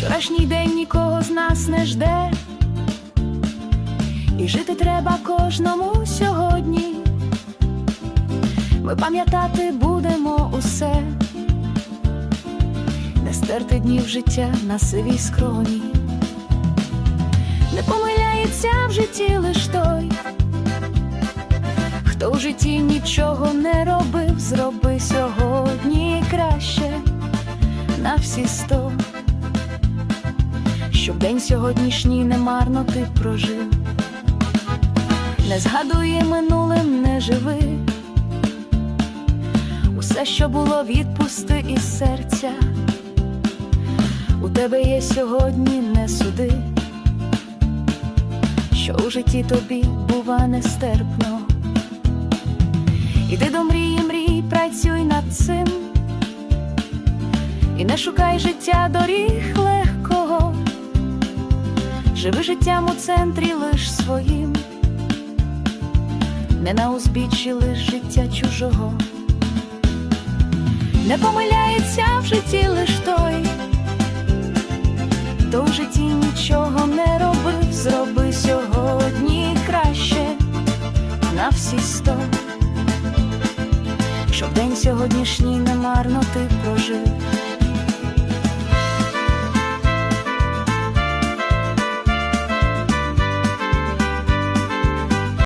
Вчорашній день нікого з нас не жде, і жити треба кожному сьогодні. Ми пам'ятати будемо усе, не стерти днів життя на сивій скроні. Не помиляється в житті лиш той, хто в житті нічого не робив, зроби сьогодні краще на всі сто, день сьогоднішній немарно ти прожив, не згадує минулим, не живи. Усе, що було, відпусти із серця. У тебе є сьогодні не суди, що у житті тобі бува нестерпно. Іди до мрії, мрій, працюй над цим, і не шукай життя доріг живи життям у центрі лиш своїм, не на узбіччі лиш життя чужого. Не помиляється в житті лиш той, хто в житті нічого не робив, зроби сьогодні краще на всі сто, щоб день сьогоднішній немарно